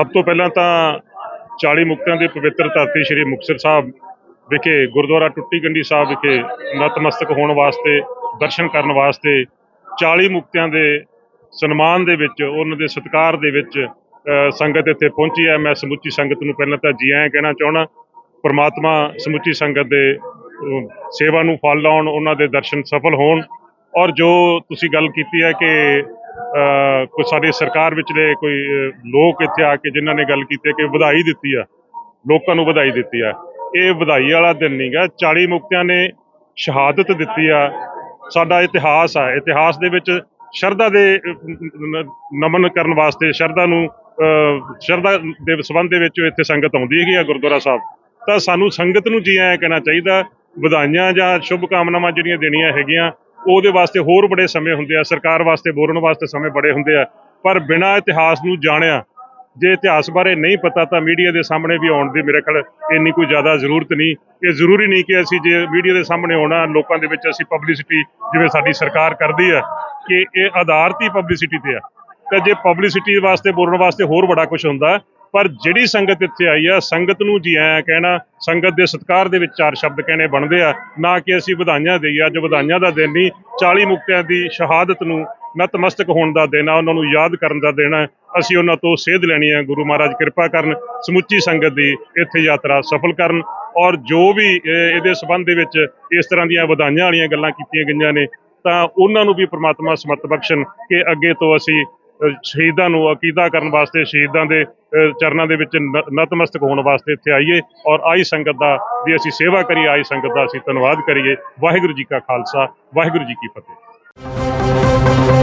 ਸਭ ਤੋਂ ਪਹਿਲਾਂ ਤਾਂ 40 ਮੁਕਤਿਆਂ ਦੇ ਪਵਿੱਤਰ ਧਰਤੀ ਸ੍ਰੀ ਮੁਕਤਸਰ ਸਾਹਿਬ ਵਿਖੇ, ਗੁਰਦੁਆਰਾ ਟੁੱਟੀ ਗੰਡੀ ਸਾਹਿਬ ਵਿਖੇ ਨਤਮਸਤਕ ਹੋਣ ਵਾਸਤੇ, ਦਰਸ਼ਨ ਕਰਨ ਵਾਸਤੇ 40 ਮੁਕਤਿਆਂ ਦੇ ਸਨਮਾਨ ਦੇ ਵਿੱਚ, ਉਹਨਾਂ ਦੇ ਸਤਿਕਾਰ ਦੇ ਵਿੱਚ ਸੰਗਤ ਇੱਥੇ ਪਹੁੰਚੀ ਹੈ। ਮੈਂ ਸਮੁੱਚੀ ਸੰਗਤ ਨੂੰ ਪਹਿਲਾਂ ਤਾਂ ਜੀ ਆਇਆਂ ਕਹਿਣਾ ਚਾਹਣਾ ਪ੍ਰਮਾਤਮਾ ਸਮੁੱਚੀ ਸੰਗਤ ਦੇ ਸੇਵਾ ਨੂੰ ਫਲ ਲਾਉਣ, ਉਹਨਾਂ ਦੇ ਦਰਸ਼ਨ ਸਫਲ ਹੋਣ। ਔਰ ਜੋ ਤੁਸੀਂ ਗੱਲ ਕੀਤੀ ਹੈ ਕਿ ਕੋਈ ਸਾਡੀ ਸਰਕਾਰ ਵਿਚਲੇ ਕੋਈ ਲੋਕ ਇੱਥੇ ਆ ਕੇ ਜਿਨ੍ਹਾਂ ਨੇ ਗੱਲ ਕੀਤੀ ਕਿ ਵਧਾਈ ਦਿੱਤੀ ਆ, ਲੋਕਾਂ ਨੂੰ ਵਧਾਈ ਦਿੱਤੀ ਆ। ਇਹ ਵਧਾਈ ਵਾਲਾ ਦਿਨ ਨਹੀਂਗਾ 40 ਮੁਕਤਿਆਂ ਨੇ ਸ਼ਹਾਦਤ ਦਿੱਤੀ ਆ। ਸਾਡਾ ਇਤਿਹਾਸ ਆ। ਇਤਿਹਾਸ ਦੇ ਵਿੱਚ ਸ਼ਰਧਾ ਦੇ ਨਮਨ ਕਰਨ ਵਾਸਤੇ ਸ਼ਰਧਾ ਨੂੰ ਸ਼ਰਧਾ ਦੇ ਸੰਬੰਧ ਦੇ ਵਿੱਚ ਇੱਥੇ ਸੰਗਤ ਆਉਂਦੀ ਹੈਗੀ ਆ ਗੁਰਦੁਆਰਾ ਸਾਹਿਬ। ਤਾਂ ਸਾਨੂੰ ਸੰਗਤ ਨੂੰ ਜੀ ਆਇਆਂ ਕਹਿਣਾ ਚਾਹੀਦਾ। ਵਧਾਈਆਂ ਜਾਂ ਸ਼ੁਭ ਕਾਮਨਾਵਾਂ ਜਿਹੜੀਆਂ ਦੇਣੀਆਂ ਹੈਗੀਆਂ ਉਹਦੇ ਵਾਸਤੇ ਹੋਰ ਬੜੇ ਸਮੇਂ ਹੁੰਦੇ ਆ, ਸਰਕਾਰ ਵਾਸਤੇ, ਬੋਲਣ ਵਾਸਤੇ ਸਮੇਂ ਬੜੇ ਹੁੰਦੇ ਆ। ਪਰ ਬਿਨਾਂ ਇਤਿਹਾਸ ਨੂੰ ਜਾਣਿਆ, ਜੇ ਇਤਿਹਾਸ ਬਾਰੇ ਨਹੀਂ ਪਤਾ ਤਾਂ ਮੀਡੀਆ ਦੇ ਸਾਹਮਣੇ ਵੀ ਆਉਣ ਦੀ ਮੇਰੇ ਖਿਆਲ ਇੰਨੀ ਕੋਈ ਜ਼ਿਆਦਾ ਜ਼ਰੂਰਤ ਨਹੀਂ। ਇਹ ਜ਼ਰੂਰੀ ਨਹੀਂ ਕਿ ਅਸੀਂ ਜੇ ਮੀਡੀਆ ਦੇ ਸਾਹਮਣੇ ਆਉਣਾ, ਲੋਕਾਂ ਦੇ ਵਿੱਚ ਅਸੀਂ ਪਬਲਿਸਿਟੀ ਜਿਵੇਂ ਸਾਡੀ ਸਰਕਾਰ ਕਰਦੀ ਹੈ ਕਿ ਇਹ ਆਧਾਰਤੀ ਪਬਲਿਸਿਟੀ ਤੇ ਆ। ਤਾਂ ਜੇ ਪਬਲਿਸਿਟੀ ਵਾਸਤੇ, ਬੋਲਣ ਵਾਸਤੇ ਹੋਰ ਬੜਾ ਕੁਝ ਹੁੰਦਾ ਪਰ ਜਿਹੜੀ ਸੰਗਤ ਇੱਥੇ ਆਈ ਆ, ਸੰਗਤ ਨੂੰ ਜੀ ਆਇਆਂ ਕਹਿਣਾ, ਸੰਗਤ ਦੇ ਸਤਿਕਾਰ ਦੇ ਵਿੱਚ ਚਾਰ ਸ਼ਬਦ ਕਹਿਣੇ ਬਣਦੇ ਆ, ਨਾ ਕਿ ਅਸੀਂ ਵਧਾਈਆਂ ਦੇਈਏ, ਅੱਜ ਵਧਾਈਆਂ ਦਾ ਦਿਨ ਨਹੀਂ 40 ਮੁਕਤਿਆਂ ਦੀ ਸ਼ਹਾਦਤ ਨੂੰ ਨਤਮਸਤਕ ਹੋਣ ਦਾ ਦਿਨ ਆ, ਉਹਨਾਂ ਨੂੰ ਯਾਦ ਕਰਨ ਦਾ ਦਿਨ ਆ, ਅਸੀਂ ਉਹਨਾਂ ਤੋਂ ਸੇਧ ਲੈਣੀ ਹੈ ਗੁਰੂ ਮਹਾਰਾਜ ਕਿਰਪਾ ਕਰਨ, ਸਮੁੱਚੀ ਸੰਗਤ ਦੀ ਇੱਥੇ ਯਾਤਰਾ ਸਫਲ ਕਰਨ, ਔਰ ਜੋ ਵੀ ਇਹਦੇ ਸਬੰਧ ਦੇ ਵਿੱਚ ਇਸ ਤਰ੍ਹਾਂ ਦੀਆਂ ਵਧਾਈਆਂ ਵਾਲੀਆਂ ਗੱਲਾਂ ਕੀਤੀਆਂ ਗਈਆਂ ਨੇ, ਤਾਂ ਉਹਨਾਂ ਨੂੰ ਵੀ ਪ੍ਰਮਾਤਮਾ ਸਮਰਥ ਬਖਸ਼ਣ ਕਿ ਅੱਗੇ ਤੋਂ ਅਸੀਂ ਸ਼ਹੀਦਾਂ ਨੂੰ ਅਕੀਦਾ ਕਰਨ ਵਾਸਤੇ, ਸ਼ਹੀਦਾਂ ਦੇ ਚਰਨਾਂ ਦੇ ਵਿੱਚ ਨ- ਨਤਮਸਤਕ ਹੋਣ ਵਾਸਤੇ ਇੱਥੇ ਆਈਏ ਔਰ ਆਈ ਸੰਗਤ ਦਾ ਵੀ ਅਸੀਂ ਸੇਵਾ ਕਰੀਏ, ਆਈ ਸੰਗਤ ਦਾ ਅਸੀਂ ਧੰਨਵਾਦ ਕਰੀਏ। ਵਾਹਿਗੁਰੂ ਜੀ ਕਾ ਖਾਲਸਾ, ਵਾਹਿਗੁਰੂ ਜੀ ਕੀ ਫਤਿਹ।